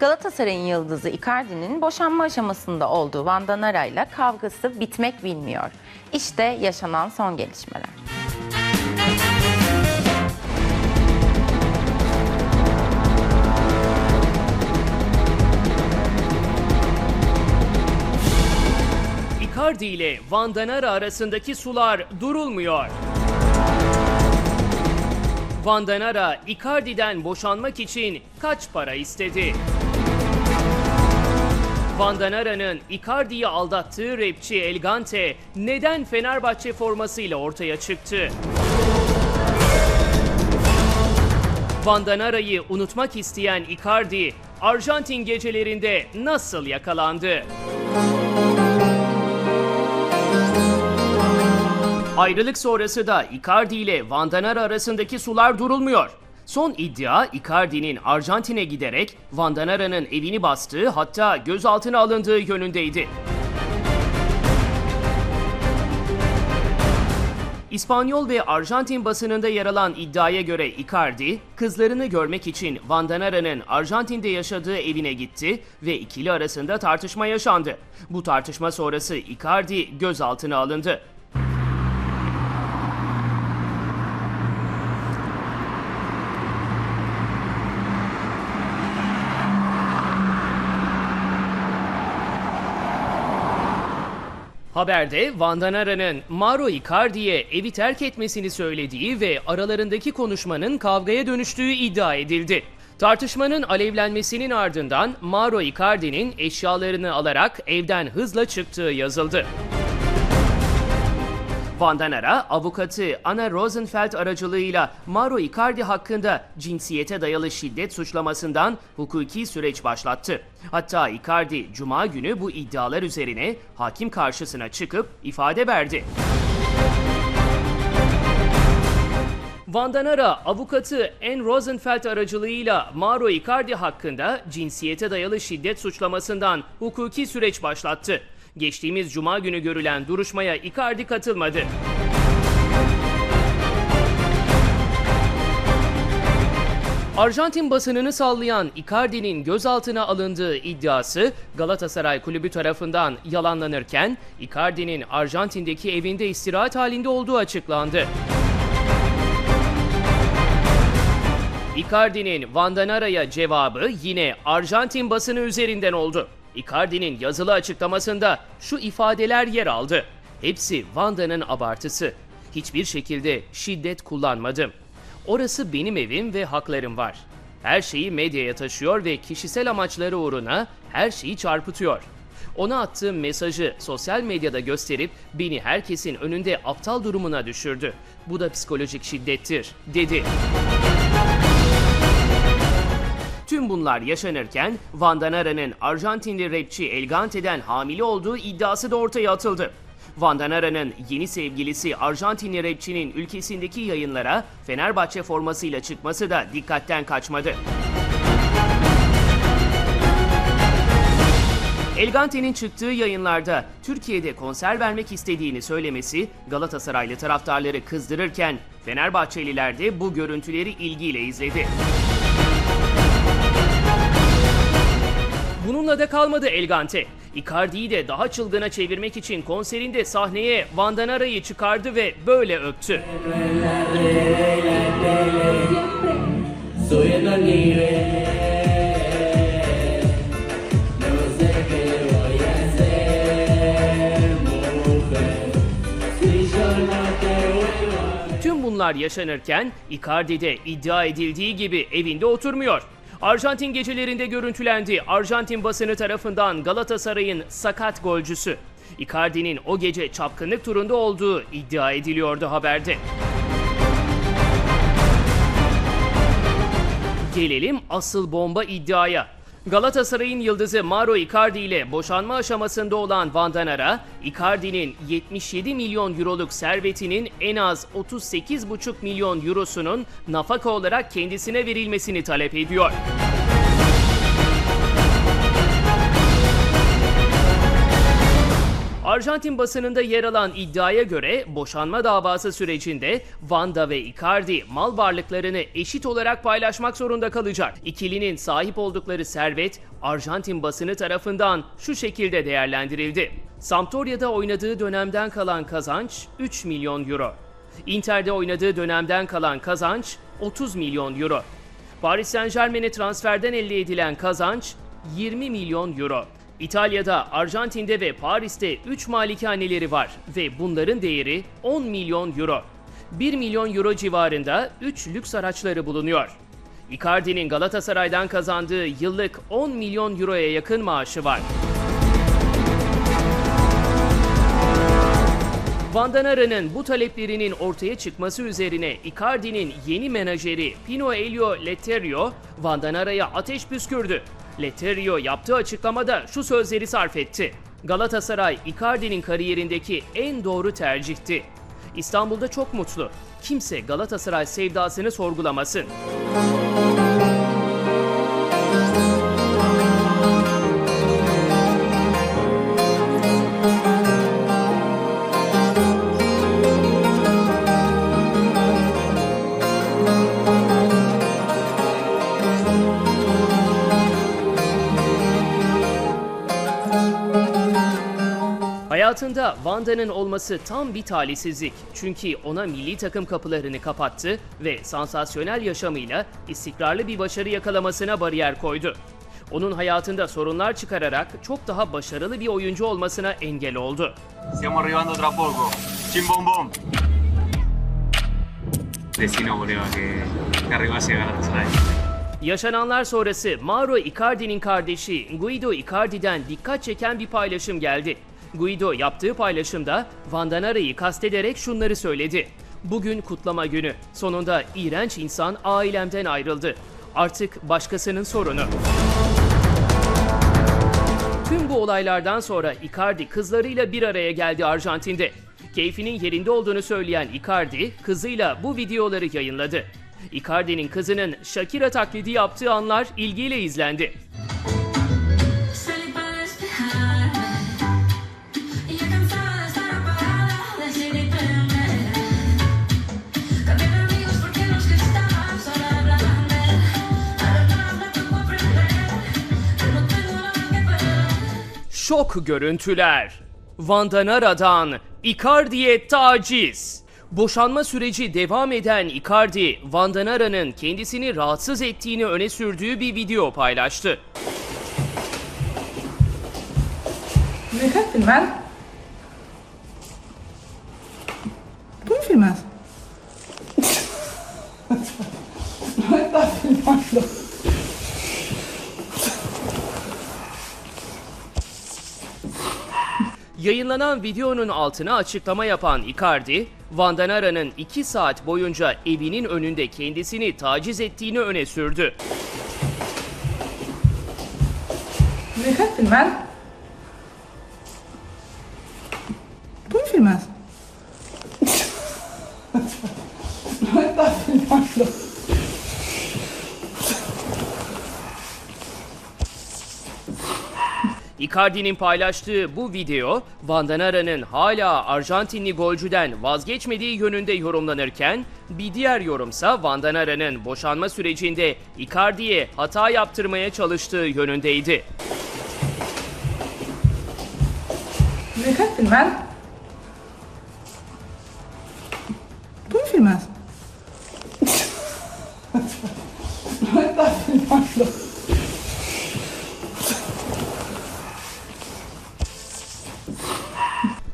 Galatasaray'ın yıldızı Icardi'nin boşanma aşamasında olduğu Van Danara ile kavgası bitmek bilmiyor. İşte yaşanan son gelişmeler. Icardi ile Van Danara arasındaki sular durulmuyor. Van Danara, Icardi'den boşanmak için kaç para istedi? Van Danara'nın Icardi'yi aldattığı rapçi Elgante neden Fenerbahçe formasıyla ortaya çıktı? Van Danara'yı unutmak isteyen Icardi, Arjantin gecelerinde nasıl yakalandı? Ayrılık sonrası da Icardi ile Van Danara arasındaki sular durulmuyor. Son iddia Icardi'nin Arjantin'e giderek Van Danara'nın evini bastığı hatta gözaltına alındığı yönündeydi. İspanyol ve Arjantin basınında yer alan iddiaya göre Icardi, kızlarını görmek için Van Danara'nın Arjantin'de yaşadığı evine gitti ve ikili arasında tartışma yaşandı. Bu tartışma sonrası Icardi gözaltına alındı. Haberde Van Danara'nın Mauro Icardi'ye evi terk etmesini söylediği ve aralarındaki konuşmanın kavgaya dönüştüğü iddia edildi. Tartışmanın alevlenmesinin ardından Mauro Icardi'nin eşyalarını alarak evden hızla çıktığı yazıldı. Van Danara, avukatı Anna Rosenfeld aracılığıyla Mauro Icardi hakkında cinsiyete dayalı şiddet suçlamasından hukuki süreç başlattı. Hatta Icardi Cuma günü bu iddialar üzerine hakim karşısına çıkıp ifade verdi. Van Danara, avukatı Anne Rosenfeld aracılığıyla Mauro Icardi hakkında cinsiyete dayalı şiddet suçlamasından hukuki süreç başlattı. Geçtiğimiz cuma günü görülen duruşmaya Icardi katılmadı. Arjantin basınını sallayan Icardi'nin gözaltına alındığı iddiası Galatasaray Kulübü tarafından yalanlanırken Icardi'nin Arjantin'deki evinde istirahat halinde olduğu açıklandı. Icardi'nin Van Danara'ya cevabı yine Arjantin basını üzerinden oldu. Icardi'nin yazılı açıklamasında şu ifadeler yer aldı. Hepsi Vanda'nın abartısı. Hiçbir şekilde şiddet kullanmadım. Orası benim evim ve haklarım var. Her şeyi medyaya taşıyor ve kişisel amaçları uğruna her şeyi çarpıtıyor. Ona attığım mesajı sosyal medyada gösterip beni herkesin önünde aptal durumuna düşürdü. Bu da psikolojik şiddettir, dedi. Tüm bunlar yaşanırken Van Arjantinli rapçi Elgante'den hamile olduğu iddiası da ortaya atıldı. Van Danara'nın yeni sevgilisi Arjantinli rapçinin ülkesindeki yayınlara Fenerbahçe formasıyla çıkması da dikkatten kaçmadı. Elgante'nin çıktığı yayınlarda Türkiye'de konser vermek istediğini söylemesi Galatasaraylı taraftarları kızdırırken Fenerbahçeliler de bu görüntüleri ilgiyle izledi. Bununla da kalmadı Elgante. Icardi'yi de daha çılgına çevirmek için konserinde sahneye Van Danara'yı çıkardı ve böyle öptü. Tüm bunlar yaşanırken Icardi de iddia edildiği gibi evinde oturmuyor. Arjantin gecelerinde görüntülendi Arjantin basını tarafından Galatasaray'ın sakat golcüsü. Icardi'nin o gece çapkınlık turunda olduğu iddia ediliyordu haberde. Gelelim asıl bomba iddiaya. Galatasaray'ın yıldızı Mauro Icardi ile boşanma aşamasında olan Van Danara, Icardi'nin 77 milyon euroluk servetinin en az 38,5 milyon eurosunun nafaka olarak kendisine verilmesini talep ediyor. Arjantin basınında yer alan iddiaya göre boşanma davası sürecinde Wanda ve Icardi mal varlıklarını eşit olarak paylaşmak zorunda kalacak. İkilinin sahip oldukları servet Arjantin basını tarafından şu şekilde değerlendirildi. Sampdoria'da oynadığı dönemden kalan kazanç 3 milyon euro. Inter'de oynadığı dönemden kalan kazanç 30 milyon euro. Paris Saint Germain'e transferden elde edilen kazanç 20 milyon euro. İtalya'da, Arjantin'de ve Paris'te 3 malikaneleri var ve bunların değeri 10 milyon euro. 1 milyon euro civarında 3 lüks araçları bulunuyor. Icardi'nin Galatasaray'dan kazandığı yıllık 10 milyon euroya yakın maaşı var. Vandanara'nın bu taleplerinin ortaya çıkması üzerine Icardi'nin yeni menajeri Pino Elio Letterio, Vandanara'ya ateş püskürdü. Letterio yaptığı açıklamada şu sözleri sarf etti. Galatasaray, Icardi'nin kariyerindeki en doğru tercihti. İstanbul'da çok mutlu. Kimse Galatasaray sevdasını sorgulamasın. Hayatında Wanda'nın olması tam bir talihsizlik. Çünkü ona milli takım kapılarını kapattı ve sansasyonel yaşamıyla istikrarlı bir başarı yakalamasına bariyer koydu. Onun hayatında sorunlar çıkararak çok daha başarılı bir oyuncu olmasına engel oldu. Stiamo arrivando tra poco. Chim bom bom. Destino voleva che, arrivasse Galatasaray. Yaşananlar sonrası Mauro Icardi'nin kardeşi Guido Icardi'den dikkat çeken bir paylaşım geldi. Guido yaptığı paylaşımda Vandanara'yı kastederek şunları söyledi. Bugün kutlama günü. Sonunda iğrenç insan ailemden ayrıldı. Artık başkasının sorunu. Tüm bu olaylardan sonra Icardi kızlarıyla bir araya geldi Arjantin'de. Keyfinin yerinde olduğunu söyleyen Icardi, kızıyla bu videoları yayınladı. Icardi'nin kızının Shakira taklidi yaptığı anlar ilgiyle izlendi. Şok görüntüler. Vandanara'dan Icardi'ye taciz. Boşanma süreci devam eden Icardi, Vandanara'nın kendisini rahatsız ettiğini öne sürdüğü bir video paylaştı. ¿Me dejas filmar? ¿Tú me filmas? no estás Yayınlanan videonun altına açıklama yapan Icardi, Vandanara'nın 2 saat boyunca evinin önünde kendisini taciz ettiğini öne sürdü. ¿Me dejas filmar? Icardi'nin paylaştığı bu video, Vandanara'nın hala Arjantinli golcüden vazgeçmediği yönünde yorumlanırken, bir diğer yorumsa Vandanara'nın boşanma sürecinde Icardi'ye hata yaptırmaya çalıştığı yönündeydi. ¿Me dejas filmar? ¿Tú me filmas? no estás filmando.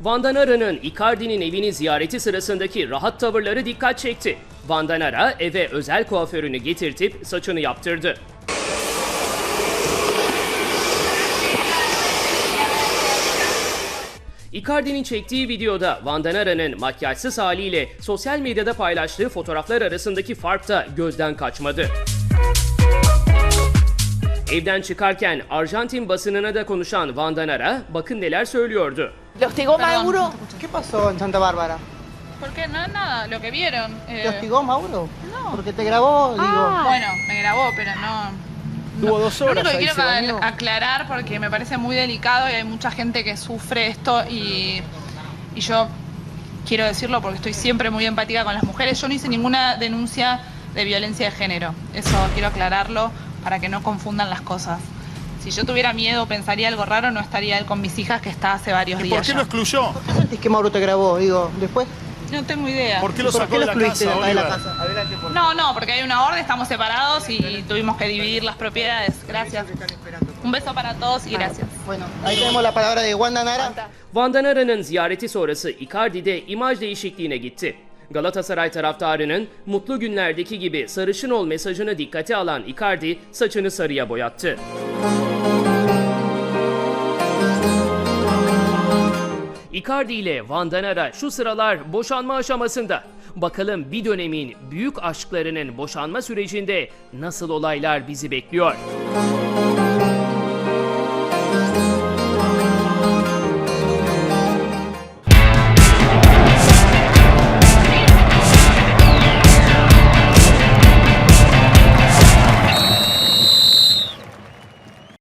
Vandanara'nın Icardi'nin evini ziyareti sırasındaki rahat tavırları dikkat çekti. Vandanara eve özel kuaförünü getirtip saçını yaptırdı. Icardi'nin çektiği videoda Vandanara'nın makyajsız haliyle sosyal medyada paylaştığı fotoğraflar arasındaki fark da gözden kaçmadı. Evden çıkarken Arjantin basınına da konuşan Vandanara bakın neler söylüyordu. ¿Le hostigó Perdón. Mauro? ¿Qué pasó en Santa Bárbara? Porque no es nada, lo que vieron. eh, ¿Te hostigó Mauro? no. Porque te grabó, digo. Bueno, me grabó, pero no, Tuvo dos Lo horas único que quiero aclarar, porque me parece muy delicado y hay mucha gente que sufre esto y, y yo quiero decirlo porque estoy siempre muy empática con las mujeres. Yo no hice ninguna denuncia de violencia de género. Eso quiero aclararlo para que no confundan las cosas. Si yo tuviera miedo o pensaría algo raro, no estaría él con mis hijas, que está hace varios ¿Y días. por qué ya. lo excluyó? ¿Qué sentís que Mauro te grabó? Digo, después. No tengo idea. ¿Por qué lo ¿Por sacó qué de la casa, de acá de la casa? Adelante, por No, no, porque hay una orden, estamos separados y tuvimos que dividir las propiedades. Gracias. Un beso para todos y gracias. Bueno, ahí tenemos la palabra de Wanda Nara. Van Nara'nın ziyareti sonrası Icardi'de imaj değişikliğine gitti. Galatasaray taraftarının mutlu günlerdeki gibi sarışın ol mesajını dikkate alan Icardi saçını sarıya boyattı. Icardi ile Van Nara şu sıralar boşanma aşamasında. Bakalım bir dönemin büyük aşklarının boşanma sürecinde nasıl olaylar bizi bekliyor?